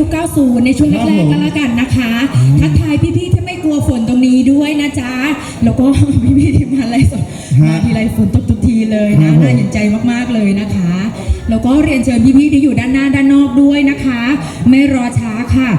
ยุค 90 ในช่วงแรกๆก็แล้วกันนะคะทักทายพี่ๆที่ไม่กลัวฝนตรงนี้ด้วยนะจ๊ะ แล้วก็พี่ๆที่มาไลฟ์สดมาทีไรฝนตกทุกทีเลยนะน่าเห็นใจมากๆเลยนะคะ แล้วก็เรียนเชิญพี่ๆที่อยู่ด้านหน้าด้านนอกด้วยนะคะ ไม่รอช้าค่ะ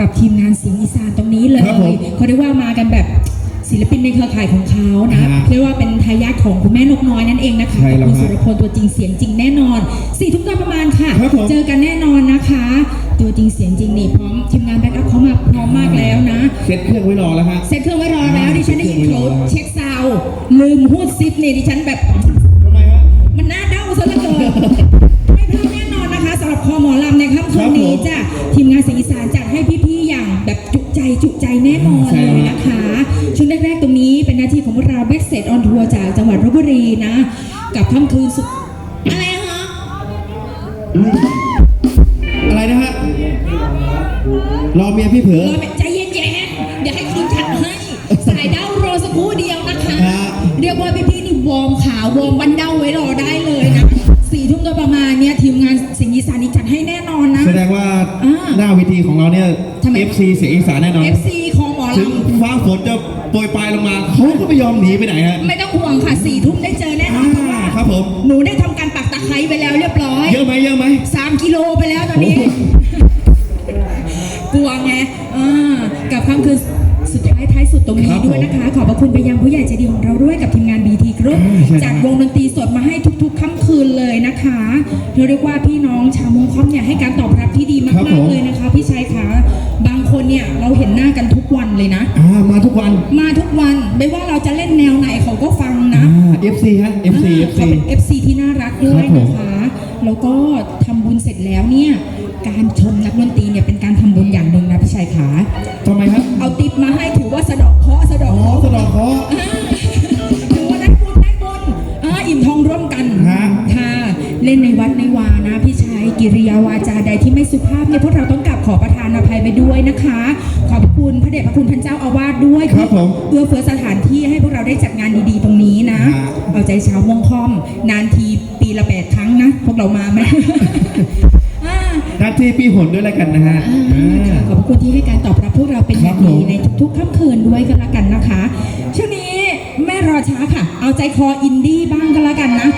กับทีมงานเสียงอีสานตรงนี้เลยครับผมเขาเรียกว่ามากันแบบศิลปินในเครือข่ายของเขานะฮะเรียกว่าเป็นทายาทของคุณแม่นกน้อยนั่นเองนะคะใช่แล้วคุณฮะสุรพลตัวจริงเสียงจริงแน่นอนสี่ทุ่มโดยประมาณค่ะครับผมเจอกันแน่นอนนะคะ ตัวจริงเสียงจริงนี่พร้อมทีมงานแบ็กอัพเขามาพร้อมมากแล้วนะ เซ็ตเครื่องไว้รอแล้วฮะ เซ็ตเครื่องไว้รอแล้วอ่าดิฉันได้ยินเขาเซ็ตเครื่องไว้รอเช็คซาวด์ลืมหูดซิปนี่ดิฉันแบบทำไมฮะ มันน่าเด้าซะเหลือเกินไม่พลาดแน่นอนนะคะสำหรับคอหมอลำในค่ำคืนนี้จ้ะทีมงานเสียงอีสานจัดให้พี่ๆอย่างแบบจุใจจุใจแน่นอนใช่เลยครับนะคะช่วงแรกๆตรงนี้เป็นหน้าที่ของพวกเราแบ็กเซตออนทัวร์จากจังหวัดลบบุรีนะ กับค่ำคืนสุดอะไรอะฮะอะไรนะฮะ รอเมียพี่เผลอรอแบบใจเย็นๆ เดี๋ยวให้คืนชัดให้สายเด้ารอสักครู่เดียวนะคะ ฮะ เรียกว่าพี่ๆนี่วอร์มขาวอร์มบันเด้าไว้รอได้เลยนะสี่ทุ่มโดยประมาณเนี้ยทีมงานสิงห์อีสานนี่จัดให้แน่นอนนะ แสดงว่าอ่าหน้าเวทีของเราเนี่ย ทำไม FC เสียงอีสานแน่นอน FC ของหมอถึงลำฟ้าฝนจะโปรยปลายลงมาเขาก็ไม่ยอมหนีไปไหนฮะไม่ต้องห่วงค่ะสี่ทุ่มได้เจอแน่นออ่านเพราะว่าครับผม หนูได้ทำการปักตะไคร้ไปแล้วเรียบร้อยเยอะไหมเยอะไหม สามกิโลไปแล้วตอนนี้ โอ้โหก ลัวไงอ่ากับค่ำคืนสุดท้ายท้ายสุดตรงนี้ด้วยนะคะ ขอบพระคุณไปยังผู้ใหญ่ใจดีของเราด้วยกับทีมงาน BT Group จัดวงดนตรีสดมาให้ทุกๆค่ำคืนเลยนะคะเราเรียกว่าพี่น้องชาวมงคอมเนี่ยให้การตอบรับที่ดีครับมาผกมๆเลยนะคะ พี่ชัยคะบางคนเนี่ยเราเห็นหน้ากันทุกวันเลยนะอ่ามาทุกวันมาทุกวันไม่ว่าเราจะเล่นแนวไหนเขาก็ฟังนะอ่า FC ฮะ FC อ่า FC เขาเป็น FC ที่น่ารักด้วยครับผมนะคะแล้วก็ทำบุญเสร็จแล้วเนี่ยการชมนักดนตรีเนี่ยเป็นการทำบุญอย่างหนึ่งนะพี่ ชัยขา ทำไมครับเอาติปมาให้ถือว่าสะเดอกเคราะห์สะเดอกอ๋อเคราะห์สะเดอกเคราะห์ อ่าถือว่าได้บุญได้บุญอ่าอิ่มทองร่วมกันฮะ ค่ะ เล่นในวัดในวานะพี่ชัยกิริยาวาจาใดที่ไม่สุภาพเนี่ยพวกเราต้องกราบขอประทานอภัยไปด้วยนะคะ ขอบพระคุณพระเดชพระคุณท่านเจ้าอาวาสด้วยครับผมเอื้อเฟื้อสถานที่ให้พวกเราได้จัดงานดีๆตรงนี้นะ ฮะ เอาใจชาวมงคอม นานทีปีละแปดครั้งนะ พวกเรามาไหมอ่าหน้าที่พี่หนด้วยแล้วกันนะฮะ อ่าค่ะขอบคุณที่ให้การตอบรับพวกเราเป็นอย่างครับผดีมในทุกๆค่ำคืนด้วยกันละกันนะคะช่วงนี้แม่รอช้าค่ะ เอาใจคออินดี้บ้างก็แล้วกันนะ